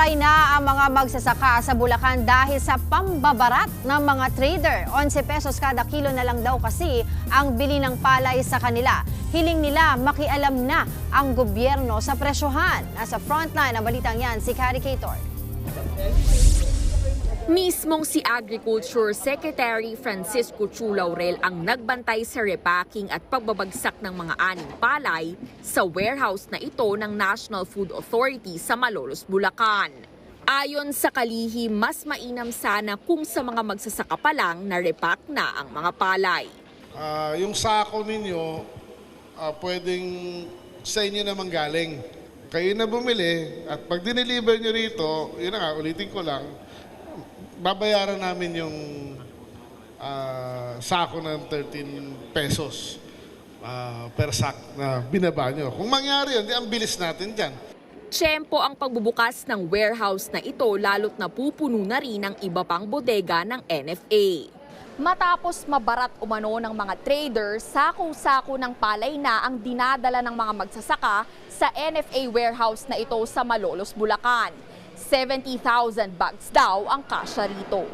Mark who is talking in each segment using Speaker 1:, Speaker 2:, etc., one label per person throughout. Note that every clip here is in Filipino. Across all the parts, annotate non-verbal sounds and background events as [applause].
Speaker 1: Nawaray na ang mga magsasaka sa Bulacan dahil sa pambabarat ng mga trader. 11 pesos kada kilo na lang daw kasi ang bili ng palay sa kanila. Hiling nila makialam na ang gobyerno sa presyohan. Nasa frontline ang balitang yan si Carrie Cator.
Speaker 2: Mismong si Agriculture Secretary Francisco Chu Laurel ang nagbantay sa repacking at pagbabagsak ng mga aning palay sa warehouse na ito ng National Food Authority sa Malolos, Bulacan. Ayon sa kalihim, mas mainam sana kung sa mga magsasaka pa lang na repack na ang mga palay.
Speaker 3: Ah, yung sako ninyo, ah, pwedeng sa inyo naman galing. Kayo na bumili at pag dineliver nyo rito, yun na nga, ulitin ko lang, babayaran namin yung ah, sako ng 13 pesos ah, per sack na binaba nyo. Kung mangyari yun, di ang bilis natin dyan.
Speaker 2: Tiyempo ang pagbubukas ng warehouse na ito lalo't napupuno na rin ang iba pang bodega ng NFA. Matapos mabarat umano ng mga traders, sako-sako ng palay na ang dinadala ng mga magsasaka sa NFA warehouse na ito sa Malolos, Bulacan. 70,000 bags daw ang kasya rito.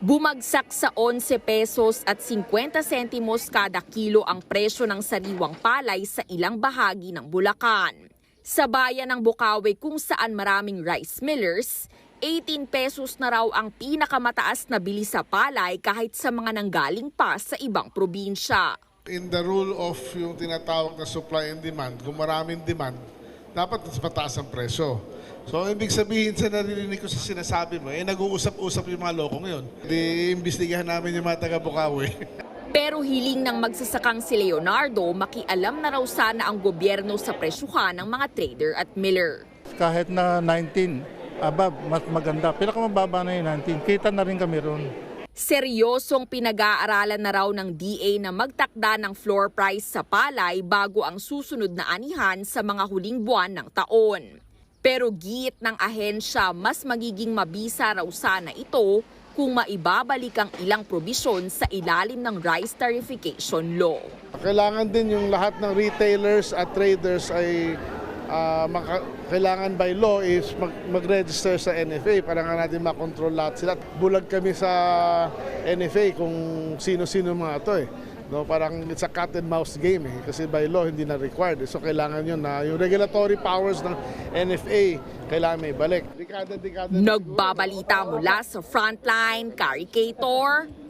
Speaker 2: Bumagsak sa 11 pesos at 50 sentimos kada kilo ang presyo ng sariwang palay sa ilang bahagi ng Bulacan. Sa bayan ng Bukawi kung saan maraming rice millers, 18 pesos na raw ang pinakamataas na bili sa palay kahit sa mga nanggaling pa sa ibang probinsya.
Speaker 3: In the rule of yung tinatawag na supply and demand, kung maraming demand, dapat mas mataas ang presyo. So, ibig sabihin sa naririnig ko sa sinasabi mo, eh, nag-uusap-usap yung mga loko ngayon. Di, imbestigahan namin yung mga taga-Bukawi. [laughs]
Speaker 2: Pero hiling ng magsasakang si Leonardo, makialam na raw sana ang gobyerno sa presyuhan ng mga trader at miller.
Speaker 4: kahit na 19 above, mas maganda. Pinakamababa na yung 19. Kita na rin kami ron.
Speaker 2: Seryosong pinag-aaralan na raw ng DA na magtakda ng floor price sa palay bago ang susunod na anihan sa mga huling buwan ng taon. Pero giit ng ahensya, mas magiging mabisa raw sana ito kung maibabalik ang ilang probisyon sa ilalim ng rice tarification law.
Speaker 3: Kailangan din yung lahat ng retailers at traders ay maka- kailangan by law is mag- mag-register sa NFA para nga natin makontrol lahat sila. Bulag kami sa NFA kung sino-sino mga to eh. No, parang it's a cat and mouse game eh. Kasi by law hindi na required. So kailangan yun na yung regulatory powers ng NFA kailangan may balik. Dekada, dekada.
Speaker 2: Nagbabalita mula sa Frontline, News